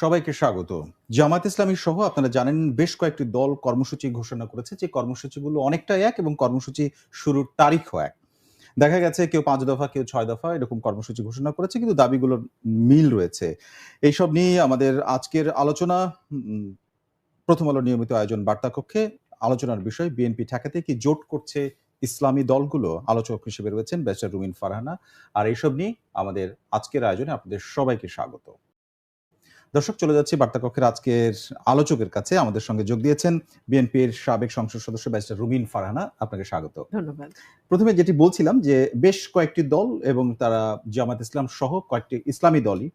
সবাইকে স্বাগত। জামাত ইসলামী সহ আপনারা জানেন বেশ কয়েকটি দল কর্মসূচি ঘোষণা করেছে। যে কর্মসূচিগুলো অনেকটা এক এবং কর্মসূচি শুরুর তারিখও এক। দেখা গেছে কেউ পাঁচ দফা, কেউ ছয় দফা এরকম কর্মসূচি ঘোষণা করেছে, কিন্তু দাবিগুলোর মিল রয়েছে। এইসব নিয়ে আমাদের আজকের আলোচনা প্রথম আলো নিয়মিত আয়োজন বার্তা কক্ষে আলোচনার বিষয়, বিএনপি ঠেকাতে কি জোট করছে ইসলামী দলগুলো? আলোচক হিসেবে রয়েছেন ব্যারিস্টার রুমিন ফারহানা। আর এইসব নিয়ে আমাদের আজকের আয়োজনে আপনাদের সবাইকে স্বাগত। দর্শক চলে যাচ্ছি বার্তা কক্ষের আজকের আলোচকের কাছে। আমাদের সঙ্গে যোগ দিয়েছেন বিএনপির সাবেক সংসদ সদস্য ব্যারিস্টার রুমিন ফারহানা। আপনাকে স্বাগত। ধন্যবাদ। প্রথমে যেটি বলছিলাম যে বেশ কয়েকটি দল এবং তারা জামাত ইসলাম সহ কয়েকটি ইসলামী দলই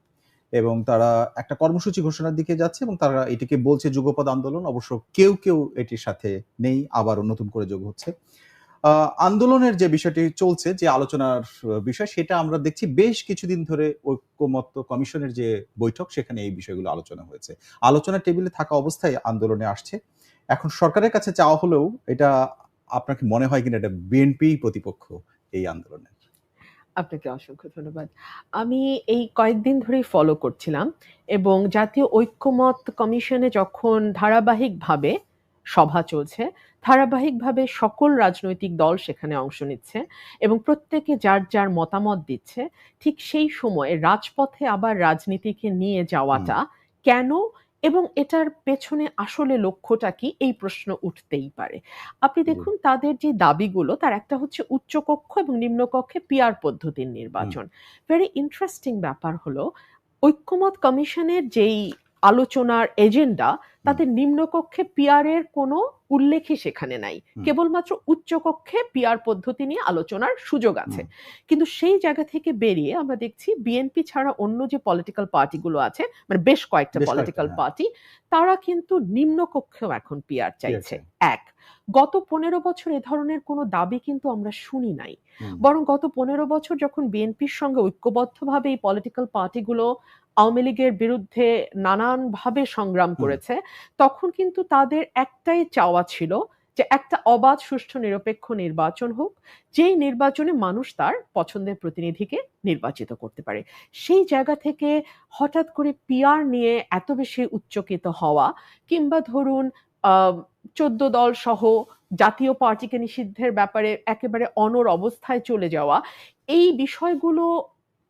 এবং তারা একটা কর্মসূচি ঘোষণার দিকে যাচ্ছে এবং তারা এটিকে বলছে যুগপদ আন্দোলন। অবশ্য কেউ কেউ এটির সাথে নেই আবারও নতুন করে যোগ হচ্ছে। আন্দোলনের যে বিষয়টি চলছে, যে আলোচনার বিষয়, সেটা আমরা দেখছি বেশ কিছুদিন ধরে ঐক্যমত্য কমিশনের যে বৈঠক, সেখানে এই বিষয়গুলো আলোচনা হয়েছে। আলোচনা টেবিলে থাকা অবস্থায় আন্দোলনে আসছে। এখন সরকারের কাছে চাওয়া হলেও এটা আপনাকে মনে হয় কিনা, এটা বিএনপি প্রতিপক্ষ এই আন্দোলনে আপনাকে অসংখ্য ধন্যবাদ। আমি এই কয়েকদিন ধরেই ফলো করছিলাম এবং জাতীয় ঐক্যমত কমিশনে যখন ধারাবাহিকভাবে সভা চলছে ধারাবাহিকভাবে সকল রাজনৈতিক দল সেখানে অংশ নিচ্ছে এবং প্রত্যেকে যার যার মতামত দিচ্ছে ঠিক সেই সময়ে রাজপথে আবার রাজনীতিকে নিয়ে যাওয়াটা কেন এবং এটার পেছনে আসলে লক্ষ্যটা কি এই প্রশ্ন উঠতেই পারে। আপনি দেখুন তাদের যে দাবিগুলো তার একটা হচ্ছে উচ্চকক্ষ এবং নিম্নকক্ষে পিয়ার পদ্ধতির নির্বাচন। ভেরি ইন্টারেস্টিং ব্যাপার হলো ঐক্যমত কমিশনের যেই আলোচনার এজেন্ডা তাতে নিম্নকক্ষে পিয়ারের কোনো উল্লেখই সেখানে নাই। কেবলমাত্র উচ্চকক্ষে পিয়ার পদ্ধতি নিয়ে আলোচনার সুযোগ আছে। কিন্তু সেই জায়গা থেকে বেরিয়ে আমরা দেখছি বিএনপি ছাড়া অন্য যে পলিটিক্যাল পার্টিগুলো আছে মানে বেশ কয়েকটা পলিটিক্যাল। পার্টি তারা কিন্তু নিম্নকক্ষেও এখন পিয়ার চাইছে। এক গত পনেরো বছর এ ধরনের কোনো দাবি কিন্তু আমরা শুনি নাই। বরং গত পনেরো বছর যখন বিএনপির সঙ্গে ঐক্যবদ্ধভাবে এই পলিটিক্যাল পার্টিগুলো আওয়ামী লীগের বিরুদ্ধে নানানভাবে সংগ্রাম করেছে তখন কিন্তু তাদের একটাই চাওয়া ছিল যে একটা অবাধ সুষ্ঠু নিরপেক্ষ নির্বাচন হোক যেই নির্বাচনে মানুষ তার পছন্দের প্রতিনিধিকে নির্বাচিত করতে পারে। সেই জায়গা থেকে হঠাৎ করে পিয়ার নিয়ে এত বেশি উচ্চকিত হওয়া কিংবা ধরুন চোদ্দ দল সহ জাতীয় পার্টিকে নিষিদ্ধের ব্যাপারে একেবারে অনর অবস্থায় চলে যাওয়া, এই বিষয়গুলো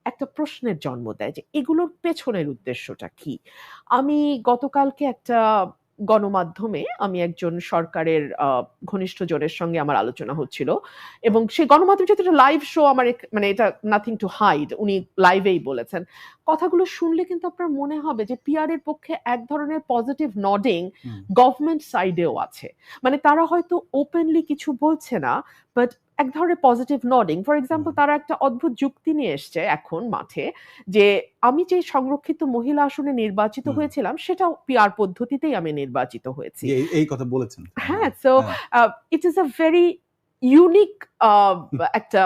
একটা প্রশ্নের জন্ম দেয় যে এগুলোর পেছনের উদ্দেশ্যটা কি? আমি গতকালকে একটা গণমাধ্যমে আমি একজন সরকারের ঘনিষ্ঠ জনের সঙ্গে আমার আলোচনা হচ্ছিল এবং সেই গণমাধ্যম যেহেতু এটা লাইভ শো আমার মানে এটা নাথিং টু হাইড উনি লাইভেই বলেছেন। কথাগুলো শুনলে কিন্তু আপনার মনে হবে যে পিআর এর পক্ষে এক ধরনের পজিটিভ নডিং গভর্নমেন্ট সাইডেও আছে। মানে তারা হয়তো ওপেনলি কিছু বলছে না বাট এক ধরনের পজিটিভ নডিং ফর এক্সাম্পল তারা একটা অদ্ভুত যুক্তি নিয়ে এসছে এখন মাঠে যে আমি যে সংরক্ষিত মহিলা আসনে নির্বাচিত। হয়েছিলাম সেটাও পিআর পদ্ধতিতেই আমি নির্বাচিত হয়েছি। এই- কথা বলেছেন। হ্যাঁ so. It is a very unique একটা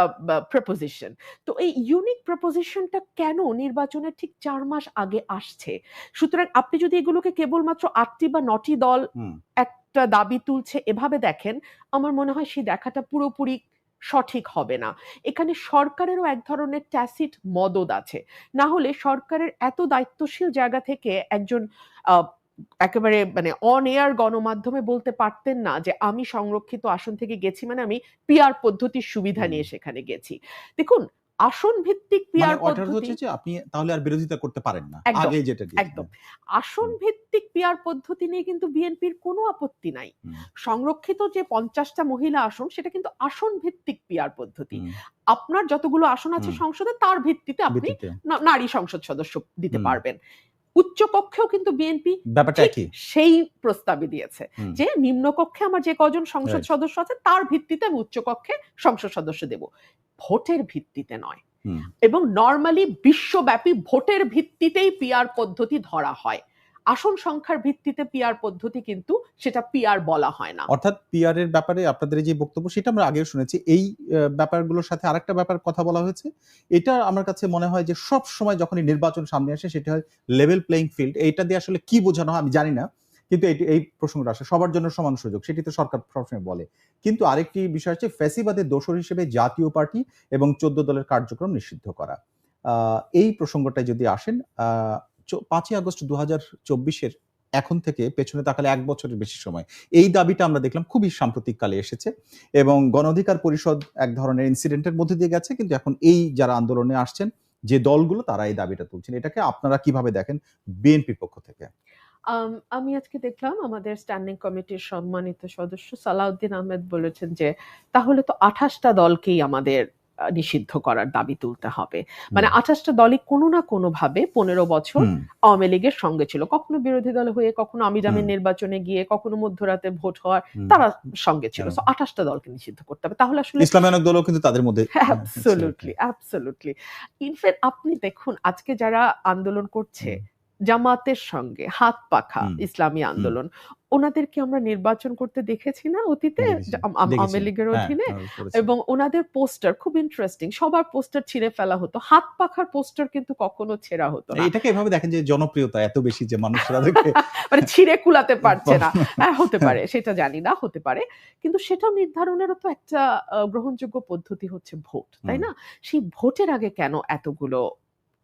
প্রপোজিশন তো এই ইউনিক প্রপোজিশনটা কেন নির্বাচনের ঠিক চার মাস আগে আসছে? সুতরাং আপনি যদি এগুলোকে কেবলমাত্র আটটি বা নটি দল একটা দাবি তুলছে এভাবে দেখেন আমার মনে হয় সেই দেখাটা পুরোপুরি সঠিক হবে না। এখানে সরকারেরও এক ধরনের ট্যাসিট মদত আছে। না হলে সরকারের এত দায়িত্বশীল জায়গা থেকে একজন আহ, একেবারে মানে অন এয়ার গণমাধ্যমে বলতে পারতেন না যে আমি সংরক্ষিত আসন থেকে গেছি মানে আমি পিআর পদ্ধতির সুবিধা নিয়ে সেখানে গেছি। দেখুন আসন ভিত্তিক পিয়ার পিআর পদ্ধতি হচ্ছে যে আপনি তাহলে আর বিরোধিতা করতে পারেন না। আগে যেটা। একদম। আসন ভিত্তিক পিআর পদ্ধতি নিয়ে কিন্তু বিএনপির কোনো আপত্তি নাই। সংরক্ষিত যে পঞ্চাশটা মহিলা আসন সেটা কিন্তু আসন ভিত্তিক পিআর পদ্ধতি। আপনার যতগুলো আসন আছে সংসদে তার ভিত্তিতে আপনি নারী সংসদ সদস্য দিতে পারবেন। উচ্চ কক্ষেও কিন্তু বিএনপি ব্যাপারটা কি? সেই প্রস্তাবে দিয়েছে। যে নিম্নকক্ষে আমার যে কজন সংসদ সদস্য আছে তার ভিত্তিতে আমি উচ্চকক্ষে সংসদ সদস্য দেব। ভোটের ভিত্তিতে নয়। এবং নর্মালি বিশ্বব্যাপী ভোটের ভিত্তিতেই পিআর পদ্ধতি ধরা হয়। আসন সংখ্যার ভিত্তিতে পিআর পদ্ধতি কিন্তু সেটা পিআর বলা হয় না। অর্থাৎ পিআর এর ব্যাপারে আপনাদের যে বক্তব্য, সেটা আমরা আগেও শুনেছি। এই ব্যাপারগুলোর সাথে আরেকটা ব্যাপার কথা বলা হয়েছে। এটা আমার কাছে মনে হয় যে সব সময় যখনই নির্বাচন সামনে আসে, সেটা হয় লেভেল প্লেইং ফিল্ড এইটা দিয়ে আসলে কি বোঝানো হয় আমি জানি না, কিন্তু এটি- এই প্রসঙ্গটা আসে। সবার জন্য সমান সুযোগ, সেটি তো সরকার সবসময় বলে। কিন্তু আরেকটি বিষয় হচ্ছে ফ্যাসিবাদের দোষর হিসেবে জাতীয় পার্টি এবং চোদ্দ দলের কার্যক্রম নিষিদ্ধ করা। এই প্রসঙ্গটায় যদি আসেন পাঁচই আগস্ট দু হাজার চব্বিশের এখন থেকে পেছনে তাকালে এক বছরের বেশি সময়। এই দাবিটা আমরা দেখলাম খুবই সাম্প্রতিক কালে এসেছে এবং গণ অধিকার পরিষদ এক ধরনের ইনসিডেন্টের মধ্যে দিয়ে গেছে, কিন্তু এখন এই যারা আন্দোলনে আসছেন, যে দলগুলো, তারা এই দাবিটা তুলছেন। এটাকে আপনারা কীভাবে দেখেন বিএনপির পক্ষ থেকে? আমি আজকে দেখলাম আমাদের স্ট্যান্ডিং কমিটির সম্মানিত সদস্য সালাউদ্দিন আহমেদ বলেছেন যে, তাহলে তো আঠাশটা দলকেই আমাদের নিষিদ্ধ করার দাবি তুলতে হবে। মানে আঠাশটা দলই কোনো না কোনো ভাবে পনেরো বছর আওয়ামী লীগের সঙ্গে ছিল। কখনো বিরোধী দল হয়ে কখনো আমি জামিন নির্বাচনে গিয়ে কখনো মধ্যরাতে ভোট হওয়ার তারা সঙ্গে ছিল। আঠাশটা দলকে নিষিদ্ধ করতে হবে। তাহলে আসলে ইসলামী অনেক দলও কিন্তু তাদের মধ্যে অ্যাবসলুটলি অ্যাবসলুটলি ইনফ্যাক্ট আপনি দেখুন আজকে যারা আন্দোলন করছে জামাতের সঙ্গে হাত পাখা ইসলামী আন্দোলন ওনাদেরকে আমরা নির্বাচন করতে দেখেছি না অতীতে। আওয়ামী লীগের হ্যাঁ, অধীনে? এবং ওনাদের পোস্টার খুব ইন্টারেস্টিং সবার পোস্টার ছিঁড়ে ফেলা হতো। হাত পাখার পোস্টার কিন্তু কখনো ছেঁড়া হতো না। এটাকে এভাবে দেখেন যে জনপ্রিয়তা এত বেশি যে মানুষ তাদেরকে মানে ছিঁড়ে কুলাতে পারছে না। হ্যাঁ হতে পারে সেটা জানি না হতে পারে। কিন্তু সেটাও নির্ধারণেরও তো একটা গ্রহণযোগ্য পদ্ধতি হচ্ছে ভোট তাই না? সেই ভোটের আগে কেন এতগুলো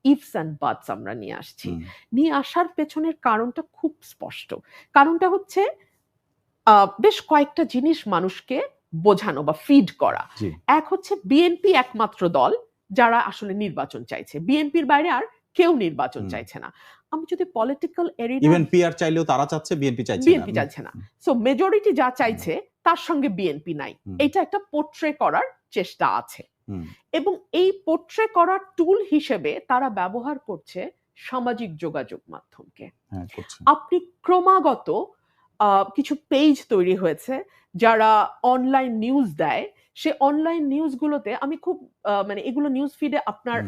ইফস অ্যান্ড বাটস আমরা নিয়ে আসছি। নিয়ে আসার পেছনের কারণটা খুব স্পষ্ট। কারণটা হচ্ছে বেশ কয়েকটা জিনিস মানুষকে বোঝানো বা ফিড করা। এক হচ্ছে বিএনপি একমাত্র দল যারা আসলে নির্বাচন চাইছে। বিএনপির বাইরে আর কেউ নির্বাচন চাইছে না। আমি যদি পলিটিক্যাল এরিয়া ইভেন পিআর চাইলেও তারা চাচ্ছে বিএনপি চাইছে বিএনপি চাইছে না। সো মেজরিটি যা চাইছে তার সঙ্গে বিএনপি নাই। এটা একটা পোট্রে করার চেষ্টা আছে। এবং এই পোট্রে করার টুল হিসেবে তারা ব্যবহার করছে সামাজিক যোগাযোগ মাধ্যমকে। হ্যাঁ আপনি ক্রমাগত কিছু পেজ তৈরি হয়েছে যারা অনলাইন নিউজ দেয়। সে অনলাইন নিউজগুলোতে আমি খুব মানে এগুলো নিউজ ফিডে আপনার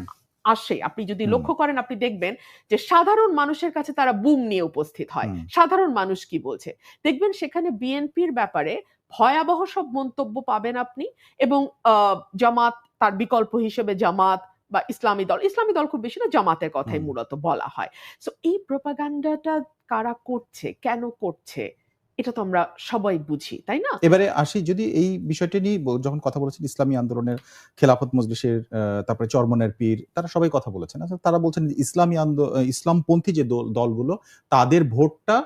আসে। আপনি যদি লক্ষ্য করেন আপনি দেখবেন যে সাধারণ মানুষের কাছে তারা বুম নিয়ে উপস্থিত হয়। সাধারণ মানুষ কি বলছে? দেখবেন সেখানে বিএনপির ব্যাপারে ভয়াবহ সব মন্তব্য পাবেন আপনি এবং জামাত তার বিকল্প হিসেবে জামাত বা ইসলামী দল ইসলামী দল খুব বেশি না জামাতের কথাই মূলত বলা হয়। সো এই প্রপাগান্ডাটা কারা করছে কেন করছে এটা তো আমরা সবাই বুঝি তাই না? এবারে আসি যদি এই বিষয়টি নিয়ে যখন কথা বলেছেন ইসলামী আন্দোলনের খেলাফত মজলিসের তারপরে চরমনের পীর তারা সবাই কথা বলেছেন। আচ্ছা তারা বলছেন যে ইসলামী আন্দোলন ইসলামপন্থী যে দলগুলো তাদের ভোটটা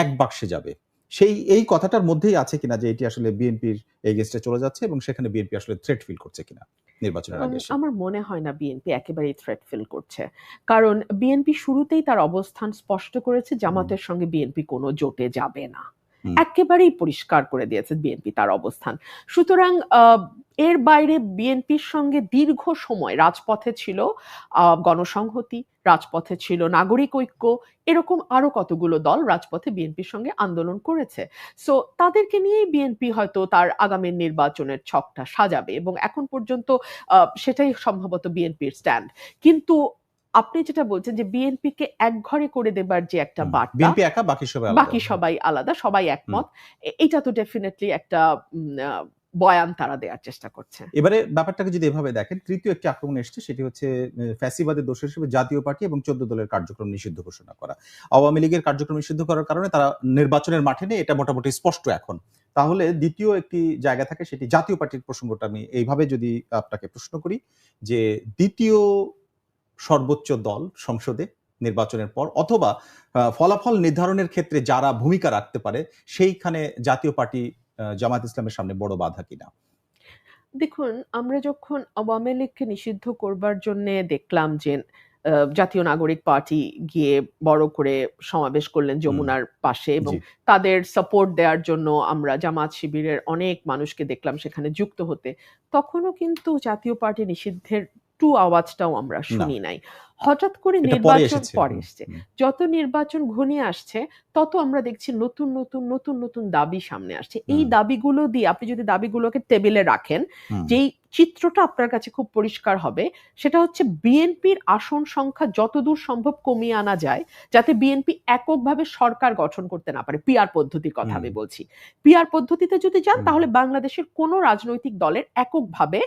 এক বাক্সে যাবে। সেই এই কথাটার মধ্যেই আছে কিনা যে এটি আসলে বিএনপির এগেস্টে চলে যাচ্ছে এবং সেখানে বিএনপি আসলে থ্রেট ফিল করছে কিনা নির্বাচনের আগে আমার মনে হয় না বিএনপি একেবারেই থ্রেট ফিল করছে। কারণ বিএনপি শুরুতেই তার অবস্থান স্পষ্ট করেছে জামাতের সঙ্গে বিএনপি কোনো জোটে যাবে না। একেবারেই পরিষ্কার করে দিয়েছে বিএনপি তার অবস্থান। সুতরাং আহ, এর বাইরে বিএনপির সঙ্গে দীর্ঘ সময় রাজপথে ছিল আহ, গণসংহতি রাজপথে ছিল নাগরিক ঐক্য এরকম আরও কতগুলো দল রাজপথে বিএনপির সঙ্গে আন্দোলন করেছে। সো তাদেরকে নিয়েই বিএনপি হয়তো তার আগামী নির্বাচনের ছকটা সাজাবে এবং এখন পর্যন্ত আহ, সেটাই সম্ভবত বিএনপির স্ট্যান্ড কিন্তু আপনি যেটা বলছেন যে বিএনপিকে এক ঘরে করে দেবার যে একটা বার্তা বিএনপি একা বাকি সবাই আলাদা। বাকি সবাই আলাদা সবাই একমত। এটা তো ডেফিনেটলি একটা বয়ান তারা দেওয়ার চেষ্টা করছে। এবারে ব্যাপারটাকে যদি এভাবে দেখেন, তৃতীয় একটি আক্রমণ এসেছে, সেটি হচ্ছে ফ্যাসিবাদের দোষ হিসেবে জাতীয় পার্টি এবং চোদ্দ দলের কার্যক্রম নিষিদ্ধ ঘোষণা করা। আওয়ামী লীগের কার্যক্রম নিষিদ্ধ করার কারণে তারা নির্বাচনের মাঠে নেই, এটা মোটামুটি স্পষ্ট এখন। তাহলে দ্বিতীয় একটি জায়গা থাকে, সেটি জাতীয় পার্টির প্রসঙ্গটা আমি এইভাবে যদি আপনাকে প্রশ্ন করি, যে দ্বিতীয় সর্বোচ্চ দল সংসদে নির্বাচনের পর অথবা ফলাফল নির্ধারণের ক্ষেত্রে যারা ভূমিকা রাখতে পারে, সেইখানে জাতীয় পার্টি জামাত ইসলামের সামনে বড় বাধা কিনা? দেখুন আমরা যখন আওয়ামী লীগকে নিষিদ্ধ করবার জন্য দেখলাম যে জাতীয় নাগরিক পার্টি গিয়ে বড় করে সমাবেশ করলেন যমুনার পাশে এবং তাদের সাপোর্ট দেওয়ার জন্য আমরা জামাত শিবিরের অনেক মানুষকে দেখলাম সেখানে যুক্ত হতে। তখনও কিন্তু জাতীয় পার্টি নিষিদ্ধের টু আওয়াজটাও আমরা শুনি নাই। হঠাৎ করে নির্বাচন পরে এসছে। যত নির্বাচন ঘনিয়ে আসছে তত আমরা দেখছি নতুন নতুন নতুন নতুন দাবি সামনে আসছে। এই দাবিগুলো দিয়ে আপনি যদি দাবিগুলোকে টেবিলে রাখেন যেই চিত্রটা আপনার কাছে খুব পরিষ্কার হবে সেটা হচ্ছে বিএনপির আসন সংখ্যা যতদূর সম্ভব কমিয়ে আনা যায় যাতে বিএনপি এককভাবে সরকার গঠন করতে না পারে। পিআর পদ্ধতির কথা আমি বলছি। পিআর পদ্ধতিতে যদি যান তাহলে বাংলাদেশের কোনো রাজনৈতিক দলের এককভাবে